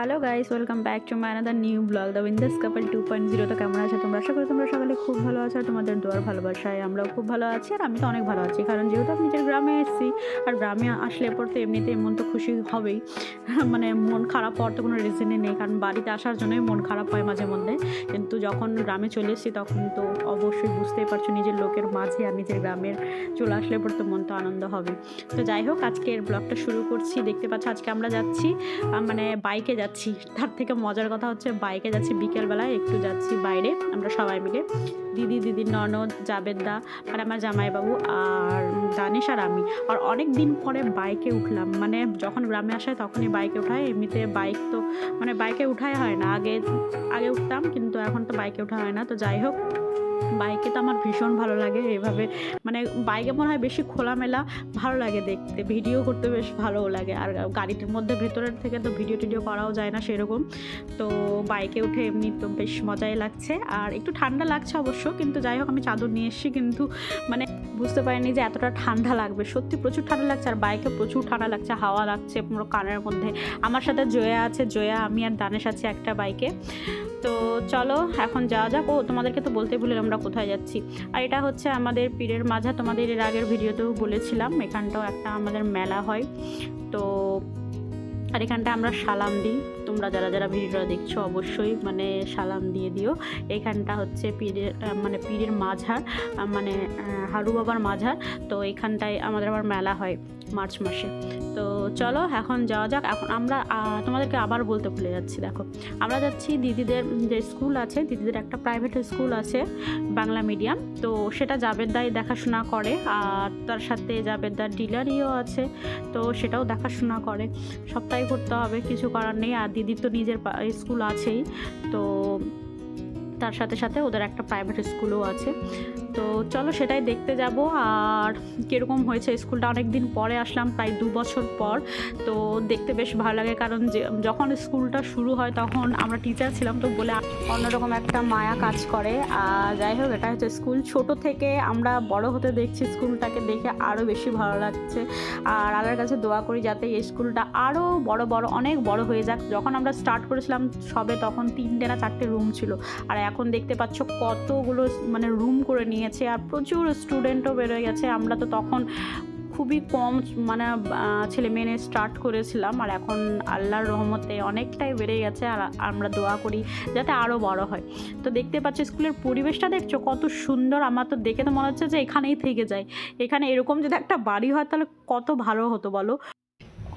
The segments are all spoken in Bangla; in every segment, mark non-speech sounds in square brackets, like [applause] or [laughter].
Hello guys welcome back to my another new blog the Windass couple two point zero তো কেমন আছো তোমরা? আশা করি তোমরা সকালে খুব ভালো আছো তোমাদের দোয়ার ভালোবাসায় আমরাও খুব ভালো আছি আর আমি তো অনেক ভালো আছি। কারণ যেহেতু আমি নিজের গ্রামে এসেছি আর গ্রামে আসলে পর তো এমনিতে মন তো খুশি হবেই। [laughs] মানে মন খারাপ হওয়ার তো কোনো রিজনই নেই, কারণ বাড়িতে আসার জন্যই মন খারাপ হয় মাঝে মধ্যে। কিন্তু যখন গ্রামে চলে এসেছি তখন তো অবশ্যই বুঝতেই পারছ নিজের লোকের মাঝে আর নিজের গ্রামের চলে আসলে পর তো মন তো আনন্দ হবে তো যাই হোক, আজকের ব্লগটা শুরু করছি। দেখতে পাচ্ছ, আজকে আমরা যাচ্ছি মানে বাইকে যাচ্ছি। তার থেকে মজার কথা হচ্ছে বাইকে যাচ্ছি বিকেলবেলায়, একটু যাচ্ছি বাইরে, আমরা সবাই মিলে। দিদি দিদি, ননদ, জাবেদদা, আর আমার জামাইবাবু, আর দানিশ আর আমি। আর অনেক দিন পরে বাইকে উঠলাম। মানে যখন গ্রামে আসে তখনই বাইকে উঠায় এমনিতে বাইক তো মানে বাইকে উঠাই হয় না। আগে আগে উঠতাম, কিন্তু এখন তো বাইকে উঠা হয় না। তো যাই হোক বাইকে তো আমার ভীষণ ভালো লাগে এভাবে মানে বাইকে মনে হয় বেশি খোলামেলা ভালো লাগে দেখতে, ভিডিও করতে বেশ ভালো লাগে, আর গাড়িটির মধ্যে ভেতরের থেকে তো ভিডিও টিডিও করাও যায় না সেরকম, তো বাইকে উঠে এমনি তো বেশ মজাই লাগছে, আর একটু ঠান্ডা লাগছে অবশ্য, কিন্তু যাই হোক আমি চাদর নিয়ে এসেছি, কিন্তু মানে বুঝতে পারিনি যে এতটা ঠান্ডা লাগবে, সত্যি প্রচুর ঠান্ডা লাগছে, আর বাইকে প্রচুর ঠান্ডা লাগছে, হাওয়া লাগছে পুরো কানের মধ্যে, আমার সাথে জয়া আছে, জয়া, আমি আর দানেশ আছি একটা বাইকে, তো চলো এখন যাওয়া যাক, ও তোমাদেরকে তো বলতে ভুলে আমরা কোথায় যাচ্ছি। আর এটা হচ্ছে আমাদের পীরের মাঝা। তোমাদের এর আগের ভিডিওতেও বলেছিলাম, এখানটাও একটা আমাদের মেলা হয়। তো, আর এখানটা আমরা সালাম দিই। তোমরা যারা যারা ভিডিওটা দেখছ, অবশ্যই মানে সালাম দিয়ে দিও। এখানটা হচ্ছে পীরের মানে পীরের মাঝার মানে হারু বাবার মাঝার তো এখানটায় আমাদের আবার মেলা হয়। মার্চ মাসে। তো চলো এখন যাওয়া যাক। এখন আমরা তোমাদেরকে আবার বলতে ভুলে যাচ্ছি, দেখো। আমরা যাচ্ছি দিদিদের, যে স্কুল আছে, দিদিদের একটা প্রাইভেট স্কুল আছে, বাংলা মিডিয়াম তো সেটা জাবেদদাই দেখাশোনা করে, আর তার সাথে জাবেদদার ডিলারিও আছে, তো সেটাও দেখাশোনা করে। সবটাই করতে হবে, কিছু করার নেই। আর দিদির তো নিজের স্কুল আছেই। তো তার সাথে সাথে ওদের একটা প্রাইভেট স্কুলও আছে। তো চলো সেটাই দেখতে যাব। আর কীরকম হয়েছে স্কুলটা অনেক দিন পরে আসলাম, প্রায় দু বছর পর। তো দেখতে বেশ ভালো লাগে কারণ যে, যখন স্কুলটা শুরু হয় তখন আমরা টিচার ছিলাম তো বলে অন্যরকম একটা মায়া কাজ করে। আর যাই হোক, এটা হচ্ছে স্কুল ছোট থেকে আমরা বড় হতে দেখছি স্কুলটাকে দেখে আরও বেশি ভালো লাগছে। আর আল্লাহর কাছে দোয়া করি যাতে এই স্কুলটা আরও বড় বড়, অনেক বড় হয়ে যাক। যখন আমরা স্টার্ট করেছিলাম সবে, তখন তিনটে না চারটে রুম ছিল। আর এখন দেখতে পাচ্ছ কতগুলো মানে রুম করে নিয়েছে আর প্রচুর স্টুডেন্টও বেরোয় গেছে। আমরা তো তখন খুবই কম মানে ছেলে মেয়ে স্টার্ট করেছিলাম আর এখন আল্লাহর রহমতে অনেকটাই বেড়ে গেছে আর আমরা দোয়া করি যাতে আরও বড় হয়। তো দেখতে পাচ্ছি স্কুলের পরিবেশটা দেখছ কত সুন্দর। আমার তো দেখে তো মনে হচ্ছে যে এখানেই থেকে যায়। এখানে এরকম যদি একটা বাড়ি হয় তাহলে কত ভালো হতো বলো?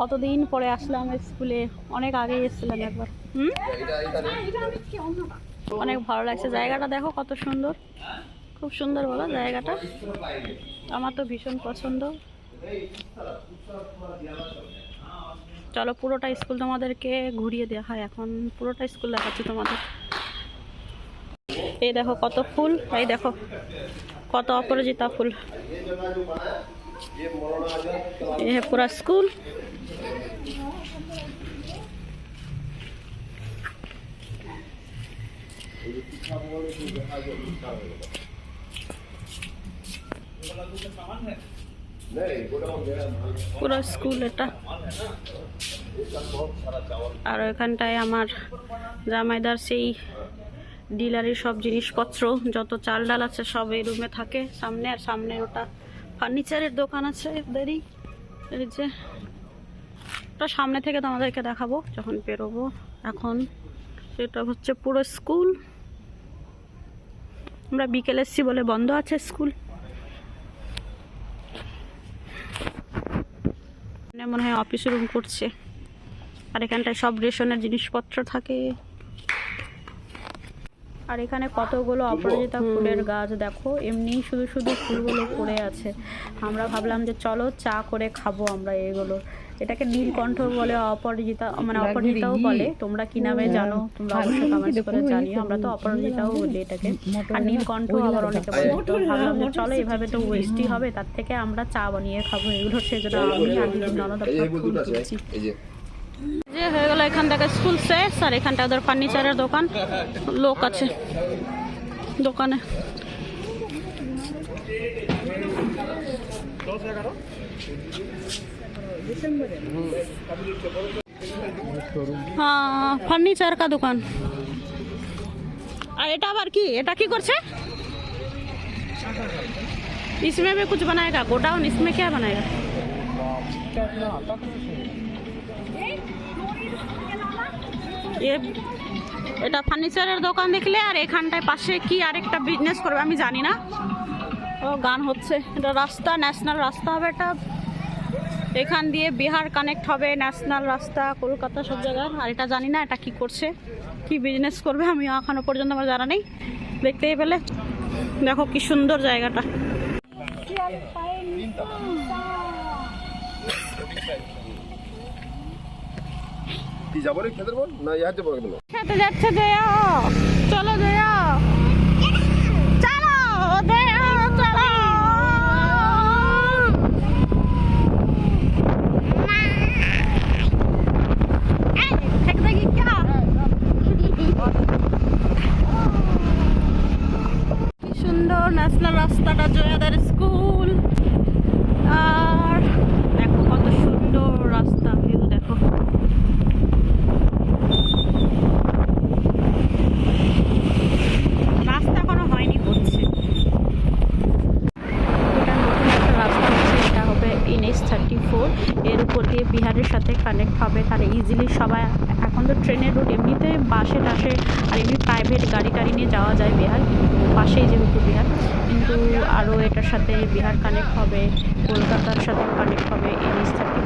কতদিন পরে আসলাম স্কুলে? অনেক আগে এসেছিলাম একবার। হুম? অনেক ভালো লাগছে। জায়গাটা দেখো কত সুন্দর। খুব সুন্দর বলো জায়গাটা। আমার তো ভীষণ পছন্দ। চলো পুরোটা স্কুল তোমাদেরকে ঘুরিয়ে দেওয়া হয় এখন পুরোটা স্কুল দেখাচ্ছি তোমাদের। এই দেখো কত ফুল। এই দেখো, কত অপরাজিতা ফুল। ये है पूरा स्कूल পুরো স্কুল এটা আর এখানটায় আমার জামাইদার সেই ডিলারের সব জিনিসপত্র যত চাল ডাল আছে সব এই রুমে থাকে সামনে আর সামনে ওটা ফার্নিচারের দোকান আছে ওদেরই এই যে, ওটা সামনে থেকে তোমাদেরকে দেখাবো যখন বেরোবো। এখন সেটা হচ্ছে পুরো স্কুল। আমরা বিকেল এসছি বলে বন্ধ আছে স্কুল। মনে হয় অফিস রুম করছে। আর এখানটায় সব রেশনের জিনিসপত্র থাকে। আর এখানে কতগুলো অপরাজিতা ফুলের গাছ দেখো এমনি শুধু শুধু ফুলগুলো পড়ে আছে। আমরা ভাবলাম যে চলো চা করে খাব আমরা এগুলো। এটাকে নীলকণ্ঠ বলে অপরাজিতা মানে অপরাজিতাও বলে। তোমরা কি নামে জানো? তোমরা অবশ্যই কমেন্টস করে জানিও। আমরা তো অপরাজিতাও বলি এটাকে। আর নীলকণ্ঠ আবার অনেকে বলে। তো ভাবলাম যে চলো এভাবে তো ওয়েস্টই হবে তার থেকে আমরা চা বানিয়ে খাব এগুলো। সেজন্য আমি আর দিদি ননদ এই যে আপনার ফুল তুলছি। যে যে হয়ে গেল এখান থেকে স্কুল শেষ আর এখানটা ওদের ফার্নিচারের দোকান লোক আছে দোকানে हाँ फर्नीचर का दुकान আর এটা আবার কি এটা কি করছে इसमें भी कुछ बनाएगा गोडाउन इसमें क्या बनाएगा এ, এটা ফার্নিচারের দোকান দেখলে আর এখানটায় পাশে কি আরেকটা বিজনেস করবে আমি জানি না। ও, গান হচ্ছে। এটা রাস্তা ন্যাশনাল রাস্তা হবে এটা। এখান দিয়ে বিহার কানেক্ট হবে ন্যাশনাল রাস্তা, কলকাতা সব জায়গায়। আর এটা জানি না এটা কি করছে, কি বিজনেস করবে, আমি এখনও পর্যন্ত আমার জানা নেই। দেখতেই পেলে। দেখো কি সুন্দর জায়গাটা। কি যাব রে? খেতে বল না ইয়া যাব একদম খেতে যাচ্ছে জয়া চলো জয়া চলো জয়া চলো। সুন্দর ন্যাশনাল রাস্তাটা, জয়াদার স্কুল। আহ কানেক্ট হবে, তাহলে ইজিলি সবাই, এখন তো ট্রেনের রুট এমনিতে বাসে টাসে আর এমনি প্রাইভেট গাড়ি টাড়ি নিয়ে যাওয়া যায় বিহার, পাশেই যেহেতু বিহার, কিন্তু আরও এটার সাথে বিহার কানেক্ট হবে, কলকাতার সাথে কানেক্ট হবে, এই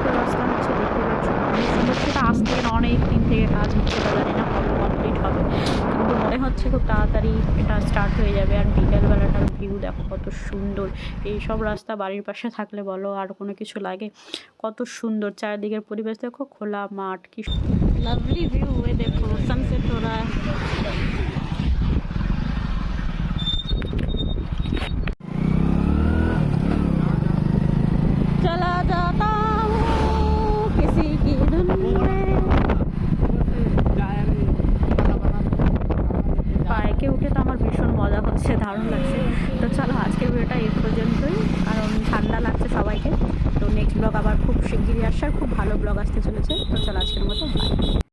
ফোর রাস্তা হচ্ছে দেখতে পাচ্ছ। অনেক সুন্দর সেটা আসতে অনেক দিন থেকে কাজ হচ্ছে জানি না কবে কমপ্লিট হবে। মনে হচ্ছে খুব তাড়াতাড়ি এটা স্টার্ট হয়ে যাবে। আর বিকেলবেলাটার ভিউ দেখো কত সুন্দর। এই সব রাস্তা বাড়ির পাশে থাকলে বলো, আর কোনো কিছু লাগে? কত সুন্দর। চারিদিকের পরিবেশ দেখো, খোলা মাঠ। কি লাভলি ভিউ দেখো সানসেট हो দারুণ লাগছে। তো চলো, আজকের ভিডিওটা এই পর্যন্তই। কারণ ঠান্ডা লাগছে সবাইকে। তো নেক্সট ব্লগ আবার খুব শিগগিরই আসার খুব ভালো ব্লগ আসতে চলেছে। তো চলো, আজকের মতো.